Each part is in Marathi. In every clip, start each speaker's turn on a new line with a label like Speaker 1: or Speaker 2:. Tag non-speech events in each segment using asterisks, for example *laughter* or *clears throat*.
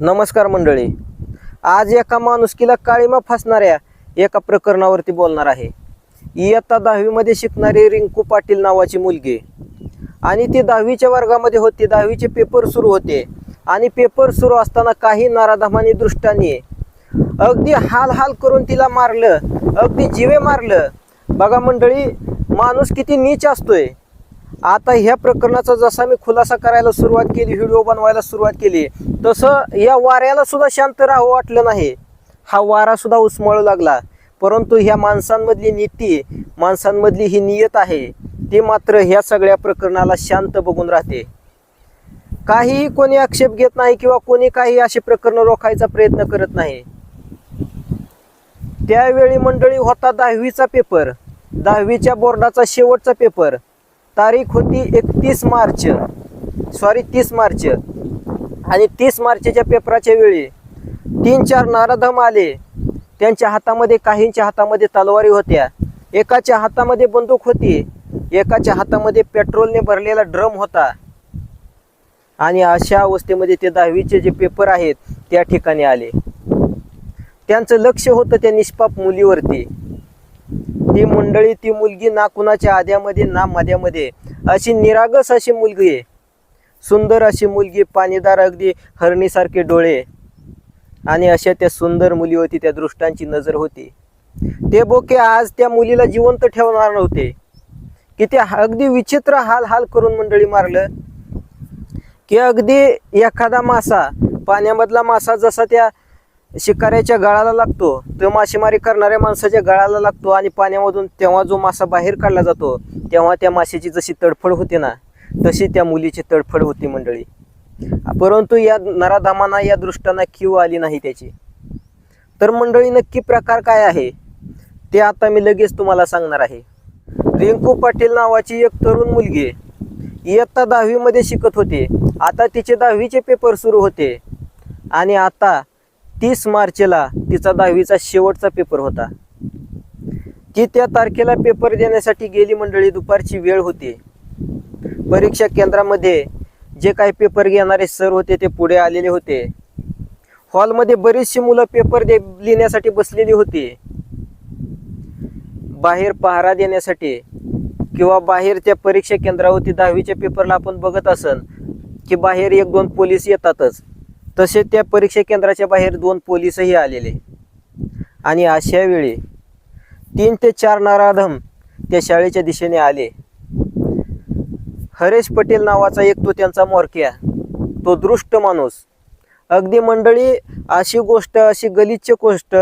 Speaker 1: नमस्कार मंडळी. आज एका माणुसकीला काळीमा फासणाऱ्या एका प्रकरणावरती बोलणार आहे. इयत्ता दहावीमध्ये शिकणारी रिंकू पाटील नावाची मुलगी. आणि ती दहावीच्या वर्गामध्ये होती. दहावीचे पेपर सुरू होते. आणि पेपर सुरू असताना काही नाराधमानी दृष्टांनी अगदी हाल हाल करून तिला मारलं. अगदी जिवे मारलं. बघा मंडळी माणूस किती नीच असतोय. आता ह्या प्रकरणाचा जसा मी खुलासा करायला सुरुवात केली व्हिडिओ बनवायला सुरुवात केली तसं या वाऱ्याला सुद्धा शांत राहावं वाटलं नाही. हा वारा सुद्धा उस्मळू लागला. परंतु ह्या माणसांमधली नीती माणसांमधली ही नियत आहे ती मात्र ह्या सगळ्या प्रकरणाला शांत बघून राहते. काहीही कोणी आक्षेप घेत नाही किंवा कोणी काही असे प्रकरण रोखायचा प्रयत्न करत नाही. त्यावेळी मंडळी होता दहावीचा पेपर. दहावीच्या बोर्डाचा शेवटचा पेपर. तारीख होती एकतीस मार्च. सॉरी तीस मार्च. आणि तीस मार्चच्या पेपराच्या वेळी तीन चार नाराधम आले. त्यांच्या हातामध्ये काहींच्या हातामध्ये तलवारी होत्या. एकाच्या हातामध्ये बंदूक होती. एकाच्या हातामध्ये पेट्रोलने भरलेला ड्रम होता. आणि अशा अवस्थेमध्ये ते दहावीचे जे पेपर आहेत त्या ठिकाणी आले. त्यांचं लक्ष होतं त्या निष्पाप मुलीवरती. ती मंडळी ती मुलगी ना कुणाच्या आद्यामध्ये ना मध्यामध्ये अशी निरागस अशी मुलगी आहे. सुंदर अशी मुलगी पाणीदार अगदी हरणीसारखे डोळे. आणि अशा त्या सुंदर मुलीवरती त्या दृष्टांची नजर होती. ते बोके आज त्या मुलीला जिवंत ठेवणार नव्हते. की ते अगदी विचित्र हाल हाल करून मंडळी मारलं. की अगदी एखादा मासा पाण्यामधला मासा जसा त्या शिकाऱ्याच्या गळाला लागतो. तो मासेमारी करणाऱ्या माणसाच्या गळाला लागतो आणि पाण्यामधून तेव्हा जो मासा बाहेर काढला जातो तेव्हा त्या माशाची जशी तडफड होते ना तशी त्या मुलीची तडफड होती मंडळी. परंतु या नराधामांना या दृष्टांना क्यू आली नाही त्याची. तर मंडळी नक्की प्रकार काय आहे? ते आता मी लगेच तुम्हाला सांगणार आहे. रिंकू पाटील नावाची एक तरुण मुलगी इयत्ता दहावीमध्ये शिकत होते. आता तिचे दहावीचे पेपर सुरू होते. आणि आता तीस मार्चला तिचा दहावीचा शेवटचा पेपर होता. ती त्या तारखेला पेपर देण्यासाठी गेली मंडळी दुपारची वेळ होती. परीक्षा केंद्रामध्ये जे काही पेपर घेणारे सर होते ते पुढे आलेले होते. हॉलमध्ये बरीचशी मुलं पेपर दे लिहिण्यासाठी बसलेली होती. बाहेर पहारा देण्यासाठी किंवा बाहेर त्या परीक्षा केंद्रावरती दहावीच्या पेपरला आपण बघत असन की बाहेर एक दोन पोलीस येतातच. तसे त्या परीक्षा केंद्राच्या बाहेर दोन पोलीसही आलेले. आणि अशा वेळी तीन ते चार नाराधम त्या शाळेच्या दिशेने आले. हरेश पटेल नावाचा एक तो त्यांचा मोरक्या. तो दृष्ट माणूस. अगदी मंडळी अशी गोष्ट अशी गलिच्छ गोष्ट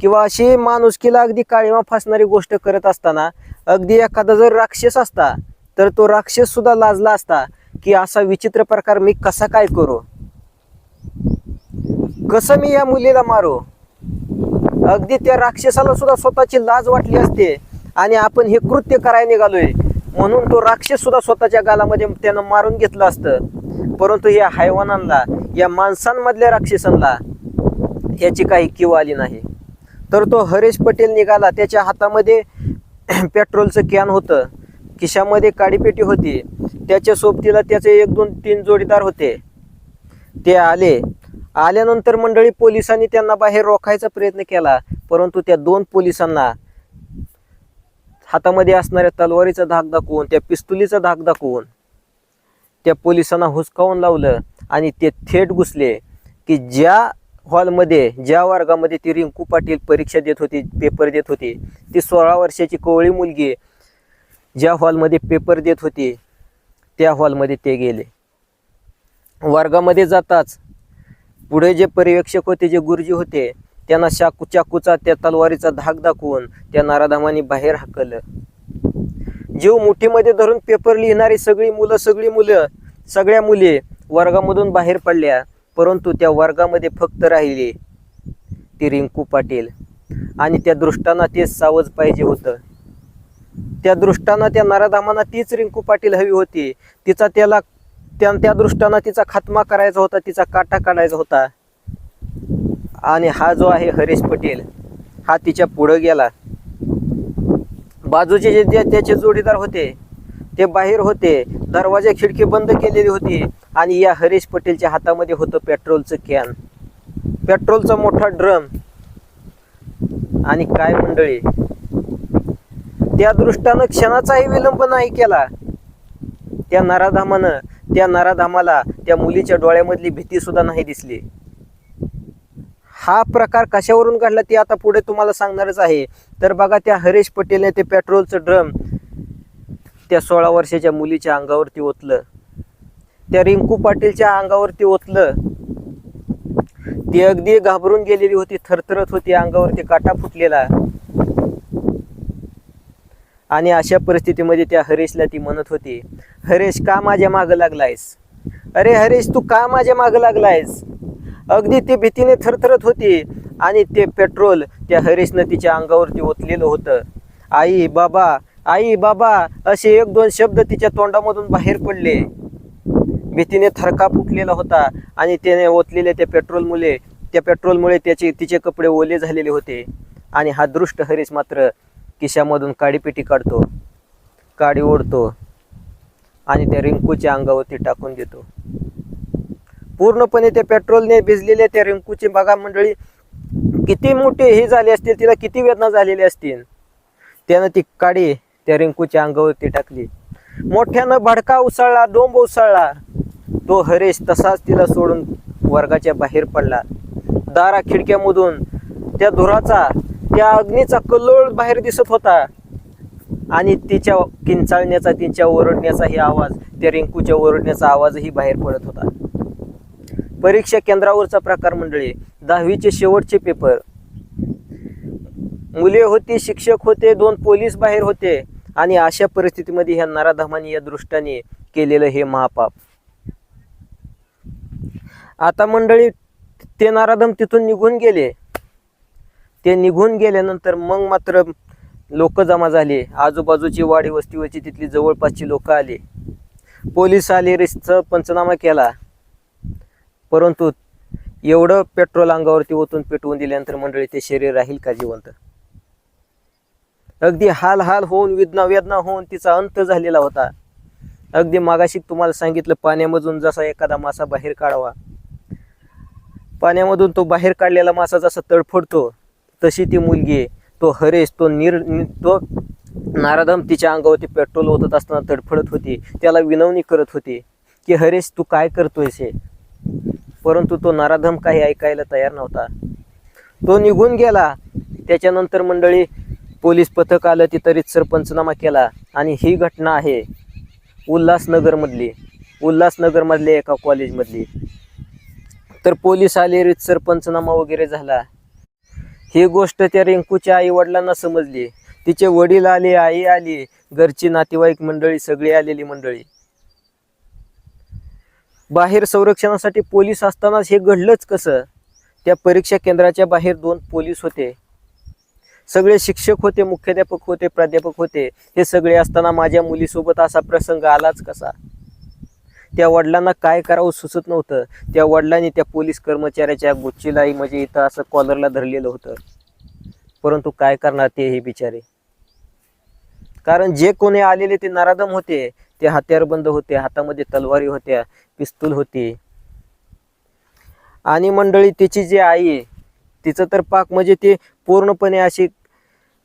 Speaker 1: किंवा अशी माणुसकीला अगदी काळीमा फासणारी गोष्ट करत असताना अगदी एखादा जर राक्षस असता तर तो राक्षस सुद्धा लाजला असता की असा विचित्र प्रकार मी कसा काय करू? कसं मी या मुलीला मारू? अगदी त्या राक्षसाला सुद्धा स्वतःची लाज वाटली असते आणि आपण हे कृत्य करायला निघालोय. म्हणून तो राक्षस सुद्धा स्वतःच्या गालामध्ये त्यानं मारून घेतलं असतं. परंतु या हैवानांना या माणसांमधल्या राक्षसांना याची काही किव आली नाही. तर तो हरेश पटेल निघाला. त्याच्या हातामध्ये *clears throat* पेट्रोलचं कॅन होतं. खिशामध्ये काडीपेटी होती. त्याच्या सोबतीला त्याचे एक दोन तीन जोडीदार होते. ते आले. आल्यानंतर मंडळी पोलिसांनी त्यांना बाहेर रोखायचा प्रयत्न केला. परंतु त्या दोन पोलिसांना हातामध्ये असणाऱ्या तलवारीचा धाक दाखवून त्या पिस्तुलीचा धाक दाखवून त्या पोलिसांना हुसकावून लावलं आणि ते थेट घुसले की ज्या हॉलमध्ये ज्या वर्गामध्ये ती रिंकू पाटील परीक्षा देत होती पेपर देत होती ती सोळा वर्षाची कोवळी मुलगी ज्या हॉलमध्ये पेपर देत होती त्या हॉलमध्ये ते गेले. वर्गामध्ये जाताच पुढे जे पर्यवेक्षक होते जे गुरुजी होते त्यांना चाकू चाकूचा त्या तलवारीचा धाक दाखवून त्या नाराधामाने बाहेर हाकलं जीव मुठीमध्ये धरून पेपर लिहिणारी सगळी मुलं सगळी मुलं सगळ्या मुली वर्गामधून बाहेर पडल्या परंतु त्या वर्गामध्ये फक्त राहिली ती रिंकू पाटील. आणि त्या दृष्टांना तेच सावज पाहिजे होतं. त्या दृष्टानं त्या नाराधामांना तीच रिंकू पाटील हवी होती. तिचा त्याला त्या त्या दृष्टानं तिचा खात्मा करायचा होता तिचा काटा काढायचा होता. आणि हा जो आहे हरीश पटेल हा तिच्या पुढं गेला. बाजूचे जे जे त्याचे जोडीदार होते ते बाहेर होते दरवाजा खिडकी बंद केलेली होती आणि या हरीश पटेलच्या हातामध्ये होतं पेट्रोलचं कॅन. पेट्रोलचा मोठा ड्रम आणि काय मंडळी? त्या दृष्टानं क्षणाचाही विलंब नाही केला. त्या नराधामानं त्या नराधामाला त्या मुलीच्या डोळ्यामधली भीतीसुद्धा नाही दिसली. हा प्रकार कशावरून घडला ते आता पुढे तुम्हाला सांगणारच आहे. तर बघा त्या हरीश पटेलने ते पेट्रोलचं ड्रम त्या सोळा वर्षाच्या मुलीच्या अंगावरती ओतलं. त्या रिंकू पाटीलच्या अंगावरती ओतलं. ती अगदी घाबरून गेलेली होती थरथरत होती अंगावरती काटा फुटलेला. आणि अशा परिस्थितीमध्ये त्या हरीशला ती म्हणत होती हरीश का माझ्या मागं लागलायस? अरे हरीश तू का माझ्या मागं लागलायस? अगदी ती भीतीने थरथरत होती आणि ते पेट्रोल त्या हरीशनं तिच्या अंगावरती ओतलेलं होतं. आई बाबा आई बाबा असे एक दोन शब्द तिच्या तोंडामधून बाहेर पडले. भीतीने थरका फुटलेला होता आणि त्याने ओतलेले त्या पेट्रोलमुळे त्या पेट्रोलमुळे त्याचे तिचे कपडे ओले झालेले होते. आणि हा दृष्ट हरीश मात्र खिशामधून काडीपेटी काढतो काडी ओढतो आणि त्या रिंकूच्या अंगावरती टाकून देतो. पूर्णपणे त्या पेट्रोलने भिजलेल्या त्या रिंकूची बघा मंडळी किती मोठे हे झाले असतील तिला किती वेदना झालेली असतील. त्यानं ती काडी त्या रिंकूच्या अंगावरती टाकली. मोठ्यानं भडका उसळला डोंब उसळला. तो हरेश तसाच तिला सोडून वर्गाच्या बाहेर पडला. दारा खिडक्यामधून त्या धुराचा त्या अग्नीचा कल्लोळ बाहेर दिसत होता. आणि तिच्या किंचाळण्याचा तिच्या ओरडण्याचाही आवाज त्या रिंकूच्या ओरडण्याचा आवाजही बाहेर पडत होता. परीक्षा केंद्रावरचा प्रकार मंडळी दहावीचे शेवटचे पेपर. मुले होती शिक्षक होते दोन पोलीस बाहेर होते. आणि अशा परिस्थितीमध्ये ह्या नराधामाने या दृष्टाने केलेलं हे महापाप. आता मंडळी ते नाराधम तिथून निघून गेले. ते निघून गेल्यानंतर मग मात्र लोक जमा झाले. आजूबाजूची वाडी वस्तीवरची तिथली जवळपासची लोक आली. पोलीस आले रिस्कचा पंचनामा केला. परंतु एवढं पेट्रोल अंगावरती ओतून पेटवून दिल्यानंतर मंडळी ते शरीर राहील का जिवंत? अगदी हाल हाल होऊन वेदना वेदना होऊन तिचा अंत झालेला होता. अगदी मागाशी तुम्हाला सांगितलं पाण्यामधून जसा एखादा मासा बाहेर काढावा. पाण्यामधून तो बाहेर काढलेला मासा जसा तडफडतो तशी ती मुलगी तो हरेश तो निर तो नाराधम तिच्या अंगावरती पेट्रोल ओतत असताना तडफडत होती. त्याला विनवणी करत होती की हरेश तू काय करतोयस हे? परंतु तो नाराधम काही ऐकायला तयार नव्हता. तो निघून गेला. त्याच्यानंतर मंडळी पोलीस पथक आलं ती रितसर सरपंचनामा केला आणि ही घटना आहे उल्हासनगरमधली. उल्हासनगरमधल्या एका कॉलेजमधली तर पोलीस आले रीत पंचनामा वगैरे झाला. ही गोष्ट त्या रिंकूच्या आई वडिलांना समजली. तिचे वडील आले आई आली घरची नातेवाईक मंडळी सगळी आलेली मंडळी. बाहेर संरक्षणासाठी पोलीस असतानाच हे घडलंच कसं? त्या परीक्षा केंद्राच्या बाहेर दोन पोलीस होते. सगळे शिक्षक होते मुख्याध्यापक होते प्राध्यापक होते. हे सगळे असताना माझ्या मुलीसोबत असा प्रसंग आलाच कसा? त्या वडिलांना काय करावं सुचत नव्हतं. त्या वडिलांनी त्या पोलीस कर्मचाऱ्याच्या गुच्चीलाही म्हणजे इथं असं कॉलरला धरलेलं होतं. परंतु काय करणार ते हे बिचारे? कारण जे कोणी आलेले ते नराधम होते. ते हत्यारबंद होते हातामध्ये तलवारी होत्या पिस्तूल होती. आणि मंडळी तिची जी आई आहे तिचं तर पाक म्हणजे ते पूर्णपणे अशी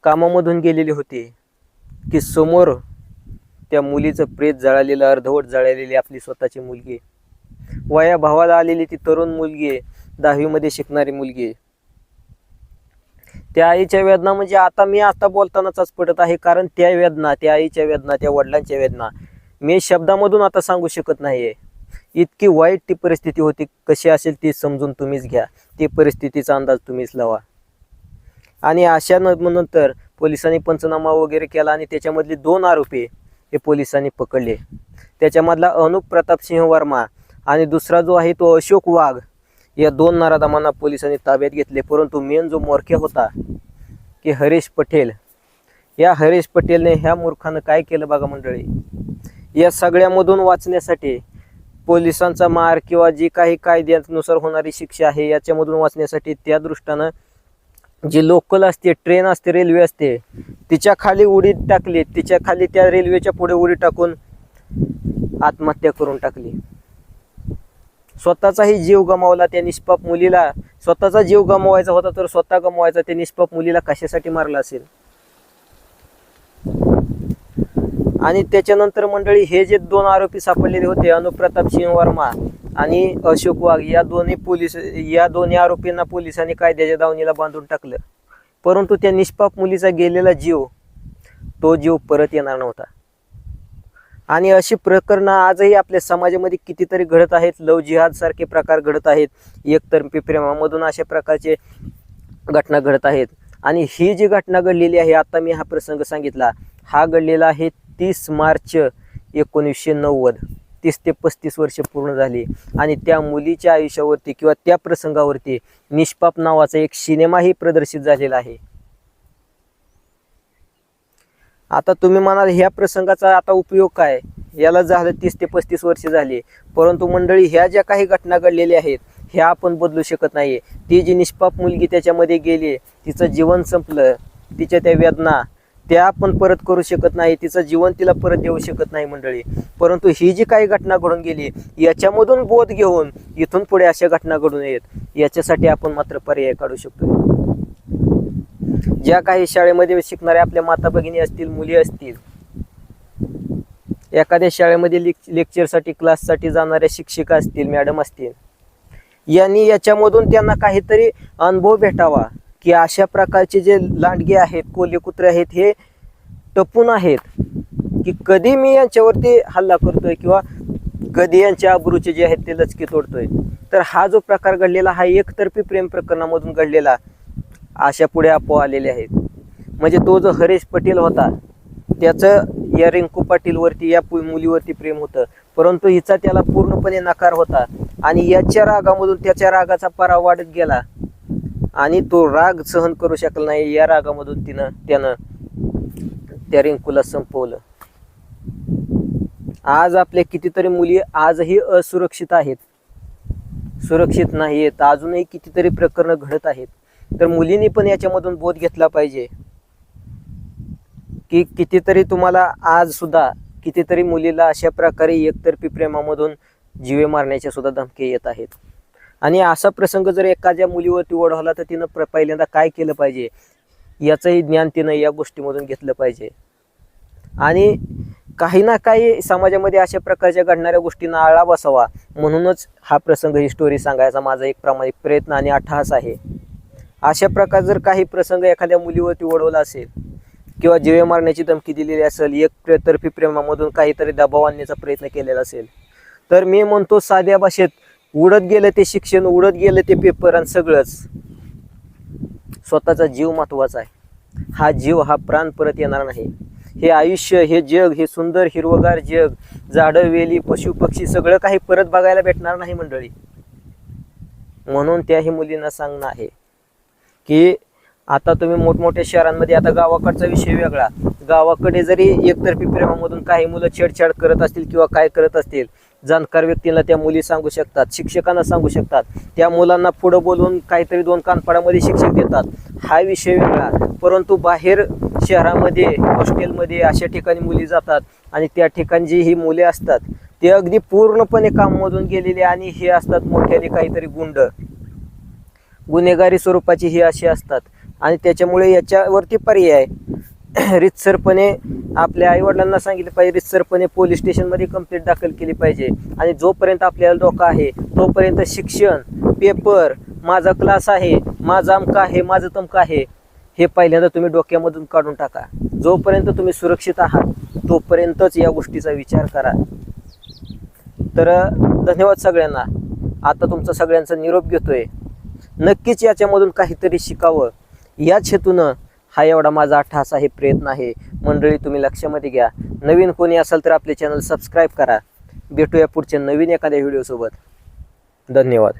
Speaker 1: कामामधून गेलेली होती. की समोर त्या मुलीचं प्रेत जळालेलं अर्धवट जळालेली आपली स्वतःची मुलगी वया भावाला आलेली ती तरुण मुलगी आहे दहावीमध्ये शिकणारी मुलगी आहे. त्या आईच्या वेदना म्हणजे आता मी आता बोलतानाच पडत आहे कारण त्या वेदना त्या आईच्या वेदना त्या वडिलांच्या वेदना मी शब्दामधून आता सांगू शकत नाही इतकी वाईट ती परिस्थिती होती कशी असेल ती समजून तुम्हीच घ्या. ती परिस्थितीचा अंदाज तुम्हीच लावा. आणि अशा न- नंतर पोलिसांनी पंचनामा वगैरे केला आणि त्याच्यामधले दोन आरोपी हे पोलिसांनी पकडले. त्याच्यामधला अनुप प्रताप सिंह वर्मा आणि दुसरा जो आहे तो अशोक वाघ या दोन नराधमांना पोलिसांनी ताब्यात घेतले. परंतु मेन जो मोरख्या होता की हरीश पटेल या हरीश पटेलने ह्या मूर्खानं काय केलं बघा मंडळी? या सगळ्यामधून वाचण्यासाठी पोलिसांचा मार किंवा जी काही कायद्यानुसार होणारी शिक्षा आहे याच्यामधून वाचण्यासाठी त्या दृष्टानं जी लोकल असते ट्रेन असते रेल्वे असते तिच्या खाली उडी टाकली तिच्या खाली त्या रेल्वेच्या पुढे उडी टाकून आत्महत्या करून टाकली. स्वतःचाही जीव गमावला त्या निष्पाप मुलीला. स्वतःचा जीव गमवायचा होता तर स्वतः गमवायचा. त्या निष्पाप मुलीला कशासाठी मारला असेल? आणि त्याच्यानंतर मंडळी हे जे दोन आरोपी सापडलेले होते अनुप्रताप सिंह वर्मा आणि अशोक वाघ या दोन्ही पोलीस या दोन्ही आरोपींना पोलिसांनी कायद्याच्या दावणीला बांधून टाकलं. परंतु त्या निष्पाप मुलीचा गेलेला जीव तो जीव परत येणार नव्हता. आणि अशी प्रकरणं आजही आपल्या समाजामध्ये कितीतरी घडत आहेत. लव जिहाद सारखे प्रकार घडत आहेत. एकतर्फी प्रेमामधून अशा प्रकारचे घटना घडत आहेत. आणि ही जी घटना घडलेली आहे आता मी हा प्रसंग सांगितला. हा घडलेला आहे तीस मार्च एकोणीसशे नव्वद. तीस ते पस्तीस वर्ष पूर्ण झाली आणि त्या मुलीच्या आयुष्यावरती किंवा त्या प्रसंगावरती निष्पाप नावाचा एक सिनेमाही प्रदर्शित झालेला आहे. आता तुम्ही म्हणाल ह्या प्रसंगाचा आता उपयोग काय? याला झालं तीस ते पस्तीस वर्ष झाली. परंतु मंडळी ह्या ज्या काही घटना घडलेल्या आहेत ह्या आपण बदलू शकत नाही ती जी निष्पाप मुलगी त्याच्यामध्ये गेली तिचं जीवन संपलं तिच्या त्या वेदना त्या आपण परत करू शकत नाही तिचं जीवन तिला परत देऊ शकत नाही मंडळी. परंतु ही जी काही घटना घडून गेली याच्यामधून बोध घेऊन इथून पुढे अशा घटना घडून येत याच्यासाठी आपण मात्र पर्याय काढू शकतो. ज्या काही शाळेमध्ये शिकणाऱ्या आपल्या माता भगिनी असतील मुली असतील एखाद्या शाळेमध्ये लेक्चरसाठी क्लाससाठी जाणाऱ्या शिक्षिका असतील मॅडम असतील यांनी याच्यामधून त्यांना काहीतरी अनुभव भेटावा. की अशा प्रकारचे जे लांडगे आहेत कोल्हे कुत्रे आहेत हे टपून आहेत की कधी मी यांच्यावरती हल्ला करतोय किंवा कधी यांच्या अब्रूचे जे आहेत ते लचके तोडतोय. तर हा जो प्रकार घडलेला हा एकतर्फी प्रेम प्रकरणामधून घडलेला अशा पुढे अपोह आलेले आहेत. म्हणजे तो जो हरेश पटेल होता त्याचं या रिंकू पाटीलवरती या पु- मुलीवरती प्रेम होतं. परंतु हिचा त्याला पूर्णपणे नकार होता आणि याच्या रागामधून त्याच्या रागाचा पराव वाढत गेला. आणि तो राग सहन करू शकला नाही. या रागामधून तिनं त्यानं त्या रिंकूला संपवलं. आज आपल्या कितीतरी मुली आजही असुरक्षित आहेत. सुरक्षित नाहीत अजूनही कितीतरी प्रकरणं घडत आहेत. तर मुलींनी पण याच्यामधून बोध घेतला पाहिजे. की कितीतरी तुम्हाला आज सुद्धा कितीतरी मुलीला अशा प्रकारे एकतर्फी प्रेमामधून जीवे मारण्याच्या सुद्धा धमके येत आहेत. आणि असा प्रसंग जर एखाद्या मुलीवरती ओढवला तर तिनं प्र पहिल्यांदा काय केलं पाहिजे? याचंही ज्ञान तिनं या गोष्टीमधून घेतलं पाहिजे. आणि काही ना काही समाजामध्ये अशा प्रकारच्या घडणाऱ्या गोष्टींना आळा बसावा. म्हणूनच हा प्रसंग ही स्टोरी सांगायचा माझा एक प्रामाणिक प्रयत्न आणि अट्टहास आहे. अशा प्रकार जर काही प्रसंग एखाद्या मुलीवरती ओढवला असेल किंवा जीवे मारण्याची धमकी दिलेली असेल एक तर्फी प्रेमामधून काहीतरी दबाव आणण्याचा प्रयत्न केलेला असेल तर मी म्हणतो साध्या भाषेत उडत गेलं ते शिक्षण उडत गेलं ते पेपर आणि सगळंच. स्वतःचा जीव महत्त्वाचा आहे. हा जीव हा प्राण परत येणार नाही. हे आयुष्य हे जग हे सुंदर हिरवगार जग झाडं वेली पशु पक्षी सगळं काही परत बघायला भेटणार नाही मंडळी. म्हणून त्याही मुलींना सांगणं आहे की आता तुम्ही मोठमोठ्या शहरांमध्ये आता गावाकडचा विषय वेगळा. गावाकडे जरी एकतर्फी प्रेमामधून काही मुलं छेडछाड करत असतील किंवा काय करत असतील जाणकार व्यक्तींना त्या मुली सांगू शकतात शिक्षकांना सांगू शकतात. त्या मुलांना पुढं बोलवून काहीतरी दोन कानपाडामध्ये शिक्षक देतात. हा विषय वेगळा. परंतु बाहेर शहरामध्ये हॉस्टेलमध्ये अशा ठिकाणी मुली जातात आणि त्या ठिकाणी जी ही मुले असतात ते अगदी पूर्णपणे काममधून गेलेले आणि हे असतात मोठ्याने काहीतरी गुंड. गुन्हेगारी स्वरूपाची ही अशी असतात आणि त्याच्यामुळे याच्यावरती पर्याय. *clears throat* रितसरपणे आपल्या आईवडिलांना सांगितलं पाहिजे रितसरपणे पोलीस स्टेशनमध्ये कंप्लेंट दाखल केली पाहिजे. आणि जोपर्यंत आपल्याला धोका आहे तोपर्यंत शिक्षण पेपर माझा क्लास आहे माझा अमका आहे माझं तमका आहे हे पहिल्यांदा तुम्ही डोक्यामधून काढून टाका. जोपर्यंत तुम्ही सुरक्षित आहात तोपर्यंतच या गोष्टीचा विचार करा. तर धन्यवाद सगळ्यांना. आता तुमचा सगळ्यांचा निरोप घेतोय. नक्कीच याच्यामधून काहीतरी शिकावं. याच हेतूनं हा एवढा माझा ठास आहे प्रयत्न आहे. मंडळी तुम्ही लक्षामध्ये घ्या. नवीन कोणी असाल तर आपले चॅनल सबस्क्राईब करा. भेटूया पुढच्या नवीन एखाद्या व्हिडिओसोबत धन्यवाद.